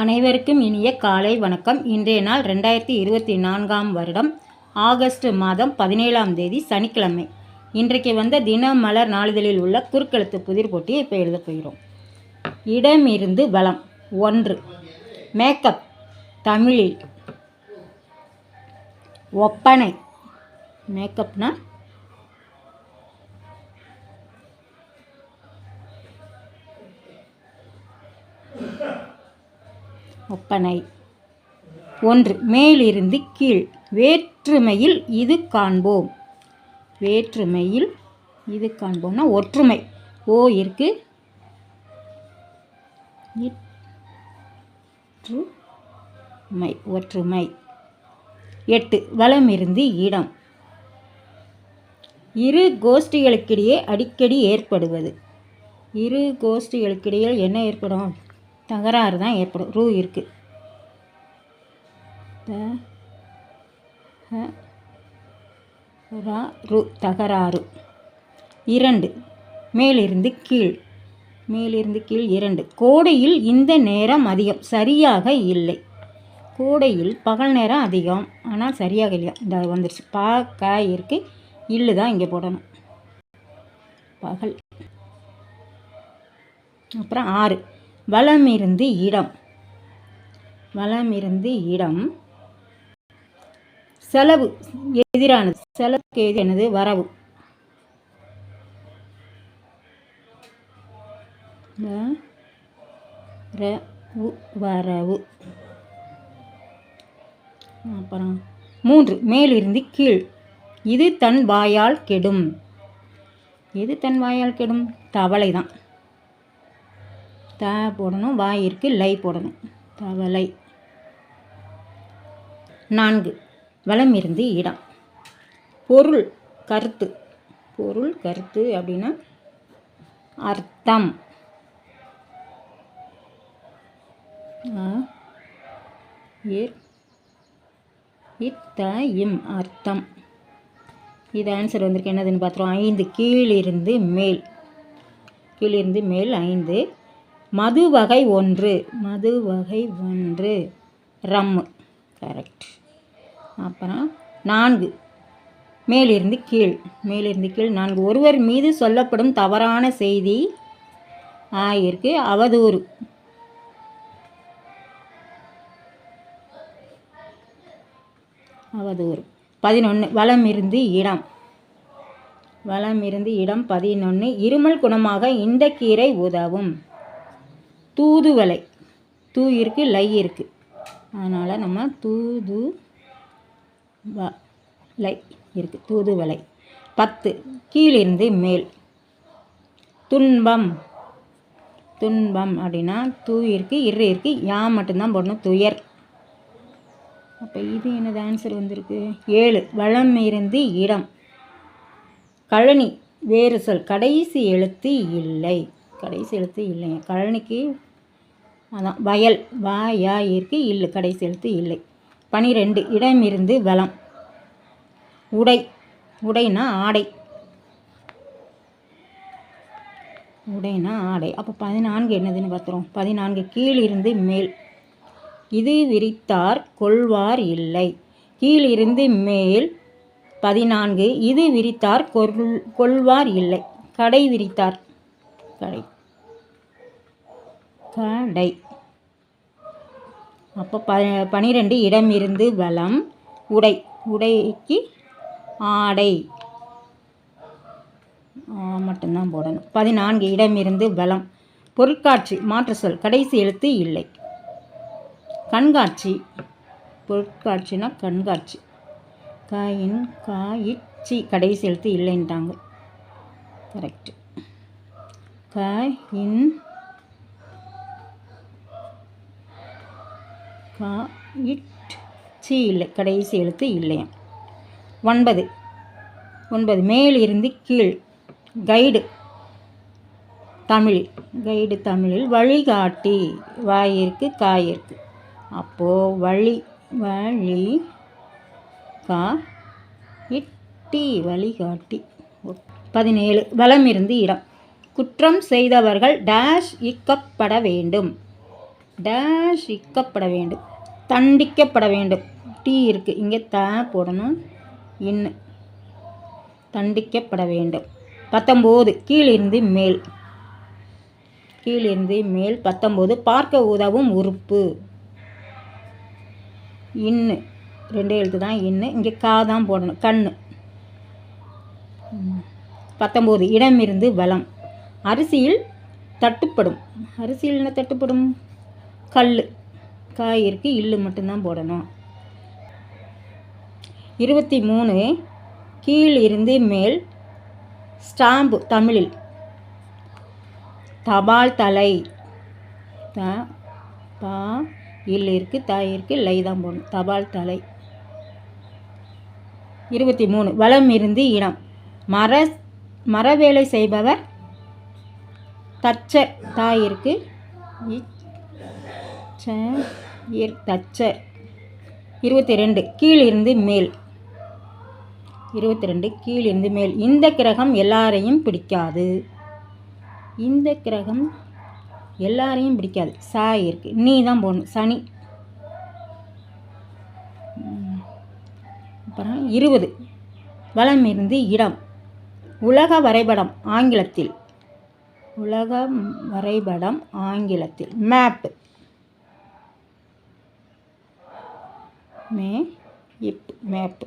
அனைவருக்கும் இனிய காலை வணக்கம். இன்றைய நாள் ரெண்டாயிரத்தி இருபத்தி நான்காம் வருடம் ஆகஸ்ட் மாதம் பதினேழாம் தேதி சனிக்கிழமை. இன்றைக்கு வந்த தினமலர் நாளிதழில் உள்ள குறுக்கெழுத்து புதிர் போட்டியை இப்போ எழுத போகிறோம். இடமிருந்து வளம் ஒன்று. மேக்கப் தமிழில் ஒப்பனை. மேக்கப்னா ஒப்பனை. ஒன்று மேலிருந்து கீழ். வேற்றுமையில் இது காண்போம். வேற்றுமையில் இது காண்போம்னா ஒற்றுமை. ஓ இருக்கு. ஒற்றுமை ஒற்றுமை. எட்டு வளமிருந்து இடம். இரு கோஷ்டிகளுக்கிடையே அடிக்கடி ஏற்படுவது. இரு கோஷ்டிகளுக்கிடையே என்ன ஏற்படும்? தகராறு தான் ஏற்படும். ரூ இருக்குது ரா ரு தகராறு. இரண்டு. மேலிருந்து கீழ். மேலிருந்து கீழ் இரண்டு. கோடையில் இந்த நேரம் அதிகம். சரியாக இல்லை. கோடையில் பகல் நேரம் அதிகம். ஆனால் சரியாக இல்லையா? இந்த வந்துருச்சு. பா க இருக்கு. இல்லு தான் இங்கே போடணும். பகல். அப்புறம் ஆறு. வளமிருந்து இடம். வளமிருந்து இடம். செலவு எதிரானது. செலவுக்கு எதிரானது வரவு. வ- ர- உ- வரவு. அப்புறம் மூன்று மேலிருந்து கீழ். இது தன் வாயால் கெடும். எது தன் வாயால் கெடும். தவளை தான் த போடணும் வாயிற்கு லை போடணும். தவளை. நான்கு. வளம் இருந்து இடம். பொருள் கருத்து. பொருள் கருத்து அப்படின்னா அர்த்தம். இத்தயம் இம் அர்த்தம். இது ஆன்சர் வந்திருக்கு. என்னதுன்னு பார்த்துருவோம். ஐந்து. கீழிருந்து மேல். கீழிருந்து மேல் ஐந்து. மது வகை ஒன்று. மது வகை ஒன்று. ரம்மு கரெக்ட் அப்புறம் நான்கு. மேலிருந்து கீழ். மேலிருந்து கீழ் நான்கு. ஒருவர் மீது சொல்லப்படும் தவறான செய்தி ஆயிருக்கு அவதூறு. அவதூறு. பதினொன்று வளம் இருந்து இடம். வளம் இருந்து இடம் பதினொன்று இருமல் குணமாக இந்த கீரை உதவும். தூதுவளை. தூ இருக்கு லை இருக்கு. அதனால் நம்ம தூது வ லை இருக்கு தூதுவலை பத்து கீழிருந்து மேல். துன்பம். துன்பம் அப்படின்னா தூ இருக்கு இரு இருக்கு யா மட்டும்தான் போடணும் துயர். அப்போ இது என்னது ஆன்சர் வந்திருக்கு? ஏழு வளம் இருந்து இடம். கழனி வேறு சொல் கடைசி எழுத்து இல்லை. கடைசி எழுத்து இல்லைங்க. கழனிக்கு அதான் வயல். வா யா இருக்கு இல்லை கடைசி எழுத்து இல்லை. பனிரெண்டு இடமிருந்து வளம். உடை. உடைனா ஆடை. உடைனா ஆடை. அப்போ பதினான்கு என்னதுன்னு பார்த்துரும் பதினான்கு கீழிருந்து மேல். இது விரித்தார் கொள்வார் இல்லை. கீழிருந்து மேல். பதினான்கு இது விரித்தார் கொள் கொள்வார் இல்லை. கடை விரித்தார். கடை. கடை அப்போ ப பனிரெண்டு இடம் இருந்து வளம். உடை. உடைக்கு ஆடை. மட்டும்தான் போடணும். பதினான்கு இடம் இருந்து வளம். பொருட்காட்சி மாற்று சொல். கடைசி எழுத்து இல்லை. கண்காட்சி. பொருட்காட்சினா கண்காட்சி. காயின் காயிச்சி. கடைசி எழுத்து இல்லைன்ட்டாங்க. கரெக்டு காயின் கா இட் சி இல்லை கடைசி எழுத்து இல்லையாம் ஒன்பது. ஒன்பது. மேலிருந்து கீழ். கைடு. தமிழ். கைடு தமிழில் வழிகாட்டி வாயிற்கு காயிருக்கு அப்போது வழி வழி கா இட்டி வழிகாட்டி பதினேழு. வலமிருந்து இடம். குற்றம் செய்தவர்கள் டேஷ் இக்கப்பட வேண்டும். டேஷ் இக்கப்பட வேண்டும். தண்டிக்கப்பட வேண்டும். டீ இருக்குது இங்கே த போடணும். இன்னு தண்டிக்கப்பட வேண்டும். பத்தொம்போது. கீழிருந்து மேல். கீழிருந்து மேல். பத்தொம்போது. பார்க்க உதவும் உறுப்பு. இன்னு ரெண்டு எழுத்து தான் இன்னு இங்கே கா தான் போடணும். கண். பத்தொம்போது. இடமிருந்து வளம் அரிசியில் தட்டுப்படும். அரிசியில் என்ன தட்டுப்படும்? கல். காயிற்கு இல்லு மட்டும்தான் போடணும். இருபத்தி மூணு கீழ் இருந்து மேல் ஸ்டாம்பு தமிழில். தபால் தலை. த பா இல் இருக்குது தாய் லை தான் போடணும். தபால் தலை. இருபத்தி மூணு வளம் இருந்து இடம் மர மரவேலை செய்பவர் தச்சர் தாய் இருக்கு தச்சர் தச்சர் இருபத்தி ரெண்டு கீழிருந்து மேல். இருபத்தி ரெண்டு கீழிருந்து மேல். இந்த கிரகம் எல்லாரையும் பிடிக்காது. இந்த கிரகம் எல்லாரையும் பிடிக்காது. சாய் இருக்குது நீ தான் போடணும் சனி. அப்புறம் இருபது. வளம் இருந்து இடம். உலக வரைபடம் ஆங்கிலத்தில். உலக வரைபடம் ஆங்கிலத்தில். மேப்பு. மே இப் மேப்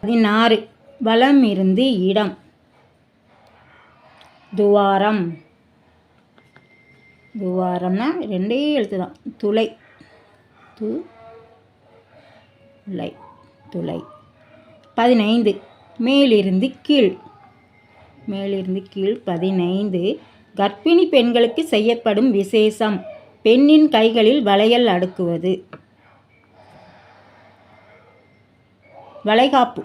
பதினாறு. வளம் இருந்து இடம். துவாரம். துவாரம்னா ரெண்டே எழுத்து தான். துளை. து லை துளை. பதினைந்து. மேலிருந்து கீழ். மேலிருந்து கீழ் பதினைந்து. கர்ப்பிணி பெண்களுக்கு செய்யப்படும் விசேஷம். பெண்ணின் கைகளில் வளையல் அடுக்குவது. வளைகாப்பு.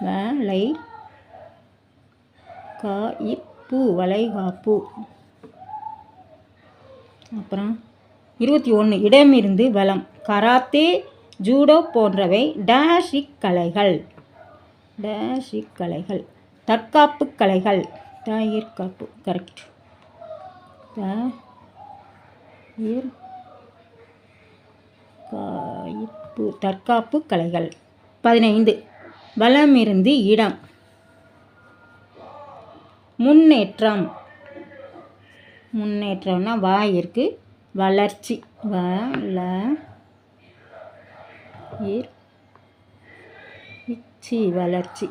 வளை காய்ப்பு வளைகாப்பு. அப்புறம் இருபத்தி ஒன்று இடமிருந்து வளம். கராத்தே ஜூடோ போன்றவை டேஷிக் கலைகள். டேஷிக் கலைகள். தற்காப்பு கலைகள். தயிர்காப்பு. கரெக்ட் த இர் காய்ப்பு தற்காப்பு கலைகள். பதினைந்து. வளமிருந்து இடம். முன்னேற்றம். முன்னேற்றம்னா வாயிற்கு வளர்ச்சி. வள இச்சி வளர்ச்சி.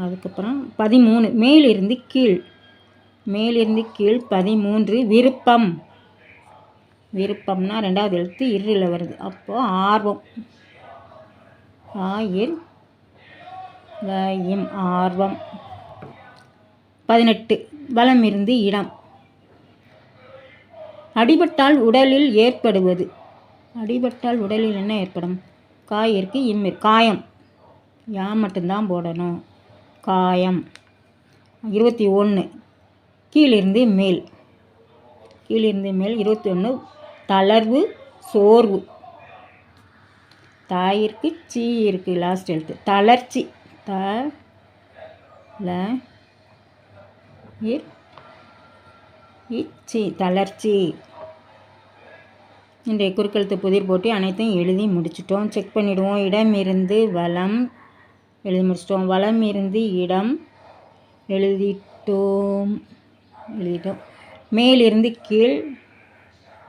அதுக்கப்புறம் பதிமூணு. மேலிருந்து கீழ். மேலிருந்து கீழ் பதிமூன்று. விருப்பம். விருப்பம்னா ரெண்டாவது எழுத்து இருளில் வருது. அப்போது ஆர்வம். ஆயில் வயம் ஆர்வம். பதினெட்டு வளம் இருந்து இடம். அடிபட்டால் உடலில் ஏற்படுவது. அடிபட்டால் உடலில் என்ன ஏற்படும்? காயிற்கு இம்மிர் காயம். யா மட்டும்தான் போடணும். காயம். இருபத்தி ஒன்று கீழிருந்து மேல். கீழிருந்து மேல் இருபத்தி ஒன்று தளர்வு சோர்வு. தாயிற்கு சீ இருக்கு லாஸ்ட் எழுத்து தளர்ச்சி. த ல இச்சி தளர்ச்சி. இன்றைய குறுக்கெழுத்து புதிர் போட்டி அனைத்தையும் எழுதி முடிச்சிட்டோம். செக் பண்ணிவிடுவோம் இடம் இருந்து வளம் எழுதி முடிச்சிட்டோம். வளம் இருந்து இடம் எழுதிட்டோம். எழுதிட்டோம். மேலிருந்து கீழ்